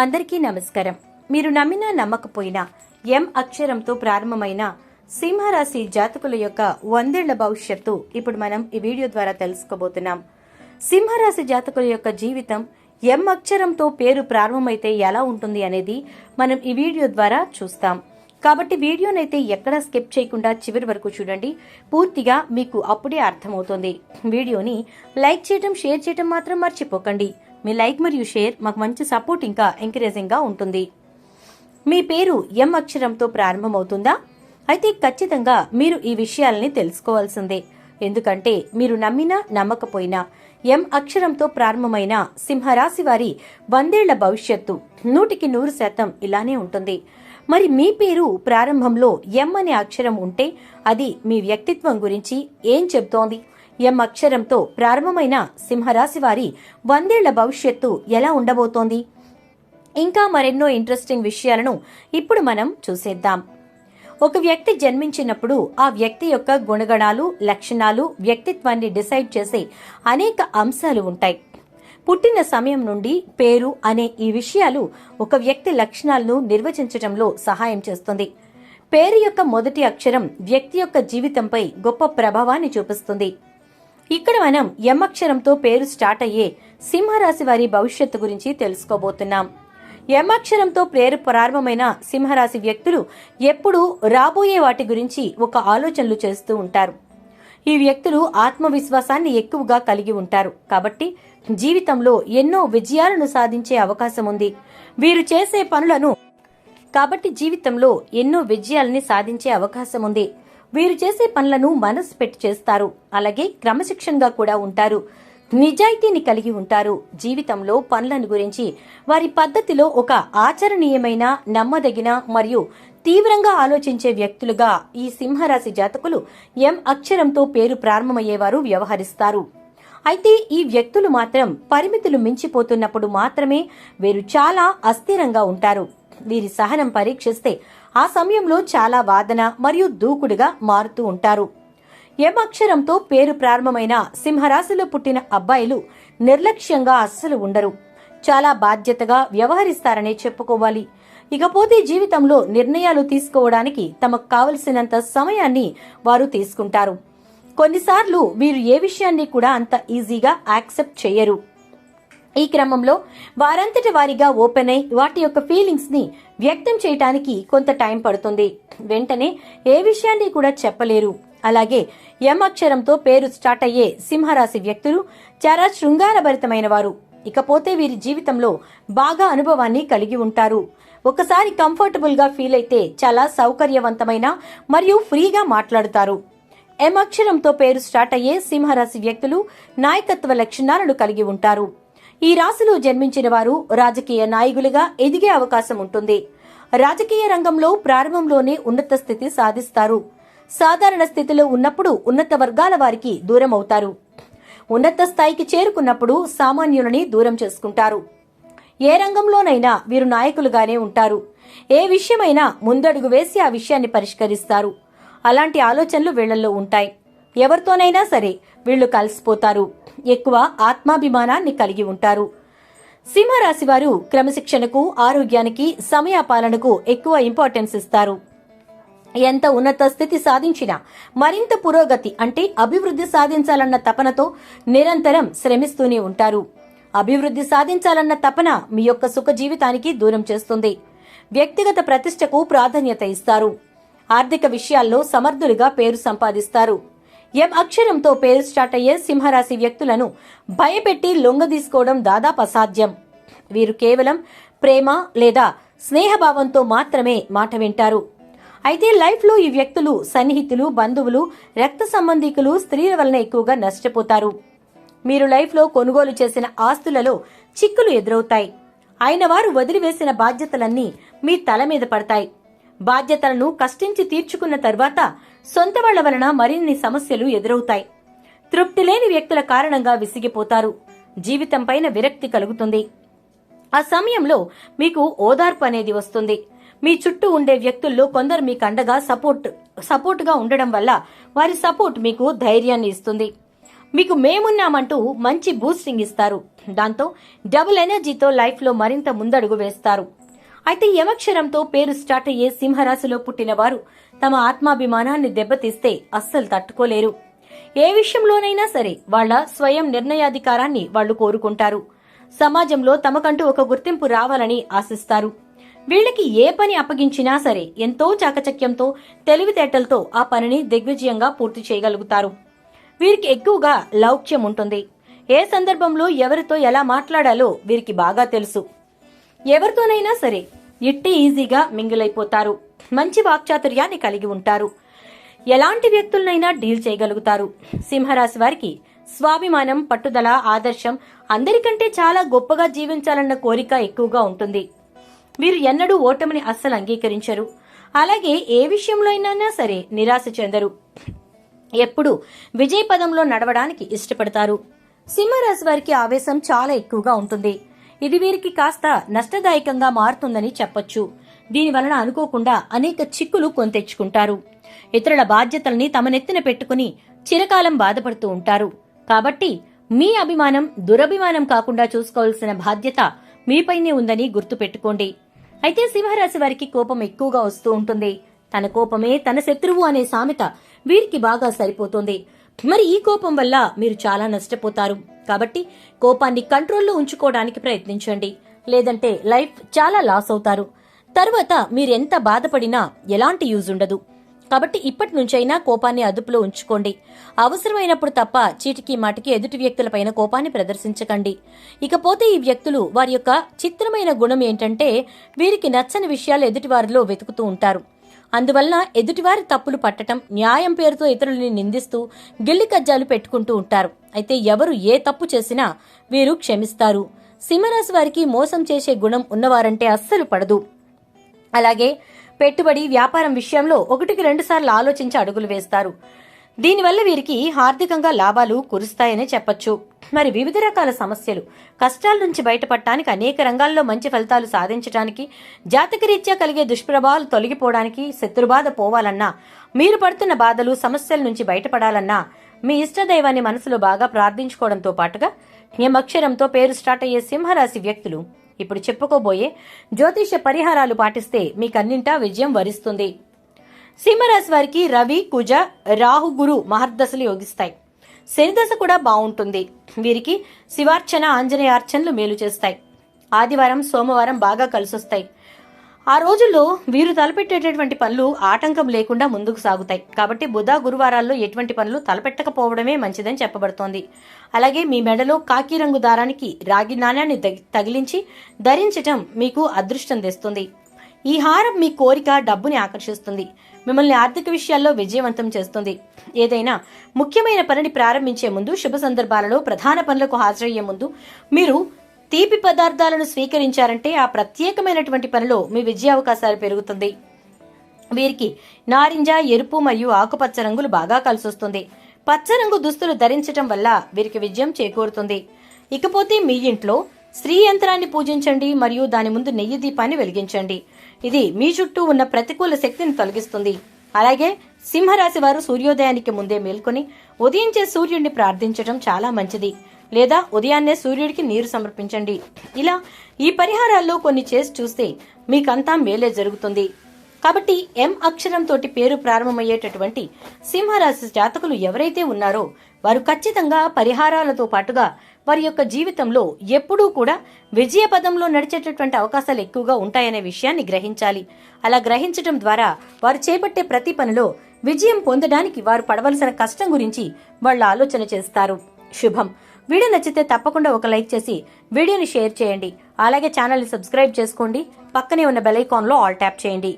అందరికీ నమస్కారం. మీరు నమ్మినా నమ్మకపోయినా ఎం అక్షరంతో ప్రారంభమైన సింహరాశి జాతకుల యొక్క వందేళ్ళ భవిష్యత్తు ఇప్పుడు మనం ఈ వీడియో ద్వారా తెలుసుకోబోతున్నాం. సింహరాశి జాతకుల యొక్క జీవితం ఎం అక్షరంతో పేరు ప్రారంభమైతే ఎలా ఉంటుంది అనేది మనం ఈ వీడియో ద్వారా చూస్తాం. కాబట్టి వీడియోనైతే ఎక్కడా స్కిప్ చేయకుండా చివరి వరకు చూడండి. పూర్తిగా మీకు అప్పుడే అర్థమవుతుంది. వీడియోని లైక్ చేయడం షేర్ చేయడం మాత్రం మర్చిపోకండి. మీ లైక్ మరియు షేర్ మాకు మంచి సపోర్ట్ ఇంకా ఎంకరేజింగ్గా ఉంటుంది. మీ పేరు ఎం అక్షరంతో ప్రారంభమవుతుందా? అయితే ఖచ్చితంగా మీరు ఈ విషయాల్ని తెలుసుకోవాల్సిందే. ఎందుకంటే మీరు నమ్మినా నమ్మకపోయినా ఎం అక్షరంతో ప్రారంభమైన సింహరాశి వారి వందేళ్ళ భవిష్యత్తు నూటికి నూరు శాతం ఇలానే ఉంటుంది. మరి మీ పేరు ప్రారంభంలో ఎం అనే అక్షరం ఉంటే అది మీ వ్యక్తిత్వం గురించి ఏం చెబుతోంది? ఎం అక్షరంతో ప్రారంభమైన సింహరాశి వారి వందేళ్ళ భవిష్యత్తు ఎలా ఉండబోతోంది? ఇంకా మరెన్నో ఇంట్రెస్టింగ్ విషయాలను ఇప్పుడు మనం చూసేద్దాం. ఒక వ్యక్తి జన్మించినప్పుడు ఆ వ్యక్తి యొక్క గుణగణాలు లక్షణాలు వ్యక్తిత్వాన్ని డిసైడ్ చేసే అనేక అంశాలు ఉంటాయి. పుట్టిన సమయం నుండి పేరు అనే ఈ విషయాలు ఒక వ్యక్తి లక్షణాలను నిర్వచించటంలో సహాయం చేస్తుంది. పేరు యొక్క మొదటి అక్షరం వ్యక్తి యొక్క జీవితంపై గొప్ప ప్రభావాన్ని చూపిస్తుంది. ఇక్కడ మనం ఎం అక్షరంతో పేరు స్టార్ట్ అయ్యే సింహరాశి వారి భవిష్యత్తు గురించి తెలుసుకోబోతున్నాం. ఎం అక్షరంతో పేరు ప్రారంభమైన సింహరాశి వ్యక్తులు ఎప్పుడూ రాబోయే వాటి గురించి ఒక ఆలోచనలు చేస్తూ ఉంటారు. ఈ వ్యక్తులు ఆత్మవిశ్వాసాన్ని ఎక్కువగా కలిగి ఉంటారు. కాబట్టి జీవితంలో ఎన్నో విజయాలను సాధించే అవకాశం ఉంది. వీరు చేసే పనులను కాబట్టి జీవితంలో ఎన్నో విజయాల్ని సాధించే అవకాశం ఉంది. వీరు చేసే పనులను మనసు పెట్టి చేస్తారు. అలాగే క్రమశిక్షణగా కూడా ఉంటారు. నిజాయితీని కలిగి ఉంటారు. జీవితంలో పనులను గురించి వారి పద్ధతిలో ఒక ఆచరణీయమైన నమ్మదగిన మరియు తీవ్రంగా ఆలోచించే వ్యక్తులుగా ఈ సింహరాశి జాతకులు ఎం అక్షరంతో పేరు ప్రారంభమయ్యేవారు వ్యవహరిస్తారు. అయితే ఈ వ్యక్తులు మాత్రం పరిమితులు మించిపోతున్నప్పుడు మాత్రమే వీరు చాలా అస్థిరంగా ఉంటారు. వీరి సహనం పరీక్షిస్తే ఆ సమయంలో చాలా వాదన మరియు దూకుడుగా మారుతూ ఉంటారు. ఎం అక్షరంతో పేరు ప్రారంభమైన సింహరాశిలో పుట్టిన అబ్బాయిలు నిర్లక్ష్యంగా అస్సలు ఉండరు. చాలా బాధ్యతగా వ్యవహరిస్తారనే చెప్పుకోవాలి. ఇకపోతే జీవితంలో నిర్ణయాలు తీసుకోవడానికి తమకు కావలసినంత సమయాన్ని వారు తీసుకుంటారు. కొన్నిసార్లు వీరు ఏ విషయాన్ని కూడా అంత ఈజీగా యాక్సెప్ట్ చేయరు. ఈ క్రమంలో వారంతటి వారిగా ఓపెన్ అయి వాటి యొక్క ఫీలింగ్స్ని వ్యక్తం చేయటానికి కొంత టైం పడుతుంది. వెంటనే ఏ విషయాన్ని కూడా చెప్పలేరు. అలాగే ఎం అక్షరంతో పేరు స్టార్ట్ అయ్యే సింహరాశి వ్యక్తులు చాలా శృంగారభరితమైన వారు ఇకపోతే వీరి జీవితంలో బాగా అనుభవాన్ని కలిగి ఉంటారు. ఒకసారి కంఫర్టబుల్గా ఫీల్ అయితే చాలా సౌకర్యవంతమైన మరియు ఫ్రీగా మాట్లాడుతారు. ఎం అక్షరంతో పేరు స్టార్ట్ అయ్యే సింహరాశి వ్యక్తులు నాయకత్వ లక్షణాలను కలిగి ఉంటారు. ఈ రాశిలో జన్మించిన వారు రాజకీయ నాయకులుగా ఎదిగే అవకాశం ఉంటుంది. రాజకీయ రంగంలో ప్రారంభంలోనే ఉన్నత స్థితి సాధిస్తారు. సాధారణ స్థితిలో ఉన్నప్పుడు ఉన్నత వర్గాల వారికి దూరం అవుతారు. ఉన్నత స్థాయికి చేరుకున్నప్పుడు సామాన్యులని దూరం చేసుకుంటారు. ఏ రంగంలోనైనా వీరు నాయకులుగానే ఉంటారు. ఏ విషయమైనా ముందడుగు వేసి ఆ విషయాన్ని పరిష్కరిస్తారు. అలాంటి ఆలోచనలు వీళ్ళలో ఉంటాయి. ఎవరితోనైనా సరే వీళ్ళు కలిసిపోతారు. ఎక్కువ ఆత్మాభిమానాన్ని కలిగి ఉంటారు. సింహరాశి వారు క్రమశిక్షణకు ఆరోగ్యానికి సమయపాలనకు ఎక్కువ ఇంపార్టెన్స్ ఇస్తారు. ఎంత ఉన్నత స్థితి సాధించినా మరింత పురోగతి అంటే అభివృద్ధి సాధించాలన్న తపనతో నిరంతరం శ్రమిస్తూనే ఉంటారు. అభివృద్ధి సాధించాలన్న తపన మీ యొక్క సుఖ జీవితానికి దూరం చేస్తుంది. వ్యక్తిగత ప్రతిష్టకు ప్రాధాన్యత ఇస్తారు. ఆర్థిక విషయాల్లో సమర్థులుగా పేరు సంపాదిస్తారు. ఎం అక్షరంతో పేరు స్టార్ట్ అయ్యే సింహరాశి వ్యక్తులను భయపెట్టి లొంగదీసుకోవడం దాదాపు అసాధ్యం. వీరు కేవలం ప్రేమ లేదా స్నేహభావంతో మాత్రమే మాట వింటారు. అయితే లైఫ్లో ఈ వ్యక్తులు సన్నిహితులు బంధువులు రక్త సంబంధికులు స్త్రీల వలన ఎక్కువగా నష్టపోతారు. మీరు లైఫ్లో కొనుగోలు చేసిన ఆస్తులలో చిక్కులు ఎదురవుతాయి. అయిన వారు వదిలివేసిన బాధ్యతలన్నీ మీ తల మీద పడతాయి. బాధ్యతలను కష్టించి తీర్చుకున్న తర్వాత సొంత వాళ్ళ వలన మరిన్ని సమస్యలు ఎదురవుతాయి. తృప్తి లేని వ్యక్తుల కారణంగా విసిగిపోతారు. జీవితం పైన విరక్తి కలుగుతుంది. ఆ సమయంలో మీకు ఓదార్పు అనేది వస్తుంది. మీ చుట్టూ ఉండే వ్యక్తుల్లో కొందరు మీకు అండగా సపోర్ట్ సపోర్ట్గా ఉండడం వల్ల వారి సపోర్ట్ మీకు ధైర్యాన్ని ఇస్తుంది. మీకు మేమున్నామంటూ మంచి బూస్టింగ్ ఇస్తారు. దాంతో డబుల్ ఎనర్జీతో లైఫ్లో మరింత ముందడుగు వేస్తారు. అయితే యమక్షరంతో పేరు స్టార్ట్ అయ్యే సింహరాశిలో పుట్టిన వారు తమ ఆత్మాభిమానాన్ని దెబ్బతీస్తే అస్సలు తట్టుకోలేరు. ఏ విషయంలోనైనా సరే వాళ్ళ స్వయం నిర్ణయాధికారాన్ని వాళ్ళు కోరుకుంటారు. సమాజంలో తమకంటూ ఒక గుర్తింపు రావాలని ఆశిస్తారు. వీళ్ళకి ఏ పని అప్పగించినా సరే ఎంతో చాకచక్యంతో తెలివితేటలతో ఆ పనిని దిగ్విజయంగా పూర్తి చేయగలుగుతారు. వీరికి ఎక్కువగా లౌక్యం ఉంటుంది. ఏ సందర్భంలో ఎవరితో ఎలా మాట్లాడాలో వీరికి బాగా తెలుసు. ఎవరితోనైనా సరే ఇట్టి ఈజీగా మింగిలైపోతారు. మంచి వాక్చాతుర్యాన్ని కలిగి ఉంటారు. ఎలాంటి వ్యక్తులనైనా డీల్ చేయగలుగుతారు. సింహరాశి వారికి స్వాభిమానం పట్టుదల ఆదర్శం అందరికంటే చాలా గొప్పగా జీవించాలన్న కోరిక ఎక్కువగా ఉంటుంది. వీరు ఎన్నడూ ఓటమిని అస్సలు అంగీకరించరు. అలాగే ఏ విషయంలో అయినా సరే నిరాశ చెందరు. ఎప్పుడు విజయ పదంలో నడవడానికి ఇష్టపడతారు. సింహరాశి వారికి ఆవేశం చాలా ఎక్కువగా ఉంటుంది. ఇది వీరికి కాస్త నష్టదాయకంగా మారుతుందని చెప్పొచ్చు. దీని వలన అనుకోకుండా అనేక చిక్కులు కొంతెచ్చుకుంటారు ఇతరుల బాధ్యతల్ని తమ నెత్తిన పెట్టుకుని చిరకాలం బాధపడుతూ ఉంటారు. కాబట్టి మీ అభిమానం దురభిమానం కాకుండా చూసుకోవాల్సిన బాధ్యత మీపైనే ఉందని గుర్తుపెట్టుకోండి. అయితే సింహరాశి వారికి కోపం ఎక్కువగా వస్తూ ఉంటుంది. తన కోపమే తన శత్రువు అనే సామెత వీరికి బాగా సరిపోతుంది. మరి ఈ కోపం వల్ల మీరు చాలా నష్టపోతారు. కాబట్టి కోపాన్ని కంట్రోల్లో ఉంచుకోవడానికి ప్రయత్నించండి. లేదంటే లైఫ్ చాలా లాస్ అవుతారు. తర్వాత మీరెంత బాధపడినా ఎలాంటి యూజ్ ఉండదు. కాబట్టి ఇప్పటి నుంచైనా కోపాన్ని అదుపులో ఉంచుకోండి. అవసరమైనప్పుడు తప్ప చీటికి మాటికి ఎదుటి వ్యక్తులపైన కోపాన్ని ప్రదర్శించకండి. ఇకపోతే ఈ వ్యక్తులు వారి యొక్క చిత్రమైన గుణం ఏంటంటే వీరికి నచ్చని విషయాలు ఎదుటివారిలో వెతుకుతూ ఉంటారు. అందువలన ఎదుటివారి తప్పులు పట్టటం న్యాయం పేరుతో ఇతరులని నిందిస్తూ గిల్లి కజ్జాలు పెట్టుకుంటూ ఉంటారు. అయితే ఎవరు ఏ తప్పు చేసినా వీరు క్షమిస్తారు. సింహరాశి వారికి మోసం చేసే గుణం ఉన్నవారంటే అస్సలు పడదు. అలాగే పెట్టుబడి వ్యాపారం విషయంలో ఒకటికి రెండు సార్లు ఆలోచించి అడుగులు వేస్తారు. దీనివల్ల వీరికి ఆర్థికంగా లాభాలు కురుస్తాయనే చెప్పొచ్చు. మరి వివిధ రకాల సమస్యలు కష్టాల నుంచి బయటపడటానికి అనేక రంగాల్లో మంచి ఫలితాలు సాధించడానికి జాతకరీత్యా కలిగే దుష్ప్రభావాలు తొలగిపోవడానికి శత్రుబాధ పోవాలన్నా మీరు పడుతున్న బాధలు సమస్యల నుంచి బయటపడాలన్నా మీ ఇష్టదైవాన్ని మనసులో బాగా ప్రార్థించుకోవడంతో పాటుగా యమక్షరంతో పేరు స్టార్ట్ అయ్యే సింహరాశి వ్యక్తులు ఇప్పుడు చెప్పుకోబోయే జ్యోతిష పరిహారాలు పాటిస్తే మీకన్నింటా విజయం వరిస్తుంది. సింహరాశి వారికి రవి కుజ రాహు గురు మహర్దశలు యోగిస్తాయి. శనిదశ కూడా బాగుంటుంది. వీరికి శివార్చన ఆంజనేయార్చనలు మేలు చేస్తాయి. ఆదివారం సోమవారం బాగా కలిసొస్తాయి. ఆ రోజుల్లో వీరు తలపెట్టేటటువంటి పనులు ఆటంకం లేకుండా ముందుకు సాగుతాయి. కాబట్టి బుధ గురువారాల్లో ఎటువంటి పనులు తలపెట్టకపోవడమే మంచిదని చెప్పబడుతోంది. అలాగే మీ మెడలో కాకి రంగు దారానికి రాగి నాణ్యాన్ని తగిలించి ధరించటం మీకు అదృష్టం తెస్తుంది. ఈ హారం మీ కోరిక డబ్బుని ఆకర్షిస్తుంది. మిమ్మల్ని ఆర్థిక విషయాల్లో విజయవంతం చేస్తుంది. ఏదైనా ముఖ్యమైన పనిని ప్రారంభించే ముందు శుభ సందర్భాలలో ప్రధాన పనులకు హాజరయ్యే ముందు మీరు తీపి పదార్థాలను స్వీకరించారంటే ఆ ప్రత్యేకమైనటువంటి పనిలో మీ విజయావకాశాలు పెరుగుతుంది. వీరికి నారింజ ఎరుపు మరియు ఆకుపచ్చ రంగులు బాగా కలిసొస్తుంది. పచ్చ రంగు దుస్తులు ధరించటం వల్ల వీరికి విజయం చేకూరుతుంది. ఇకపోతే మీ ఇంట్లో స్త్రీ యంత్రాన్ని పూజించండి మరియు దాని ముందు నెయ్యి దీపాన్ని వెలిగించండి. ఇది మీ చుట్టూ ఉన్న ప్రతికూల శక్తిని తొలగిస్తుంది. అలాగే సింహరాశి వారు సూర్యోదయానికి ముందే మేల్కొని ఉదయించే సూర్యుడిని ప్రార్థించడం చాలా మంచిది. లేదా ఉదయాన్నే సూర్యుడికి నీరు సమర్పించండి. ఇలా ఈ పరిహారాల్లో కొన్ని చేసి చూస్తే మీకంతా మేలే జరుగుతుంది. కాబట్టి ఎం అక్షరంతోటి పేరు ప్రారంభమయ్యేటటువంటి సింహరాశి జాతకులు ఎవరైతే ఉన్నారో వారు ఖచ్చితంగా పరిహారాలతో పాటుగా వారి యొక్క జీవితంలో ఎప్పుడూ కూడా విజయ పదంలో నడిచేటటువంటి అవకాశాలు ఎక్కువగా ఉంటాయనే విషయాన్ని గ్రహించాలి. అలా గ్రహించడం ద్వారా వారు చేపట్టే ప్రతి పనిలో విజయం పొందడానికి వారు పడవలసిన కష్టం గురించి వాళ్ళు ఆలోచన చేస్తారు. శుభం. వీడియో నచ్చితే తప్పకుండా ఒక లైక్ చేసి వీడియోని షేర్ చేయండి. అలాగే ఛానల్ని సబ్స్క్రైబ్ చేసుకోండి. పక్కనే ఉన్న బెల్ ఐకాన్లో ఆల్ ట్యాప్ చేయండి.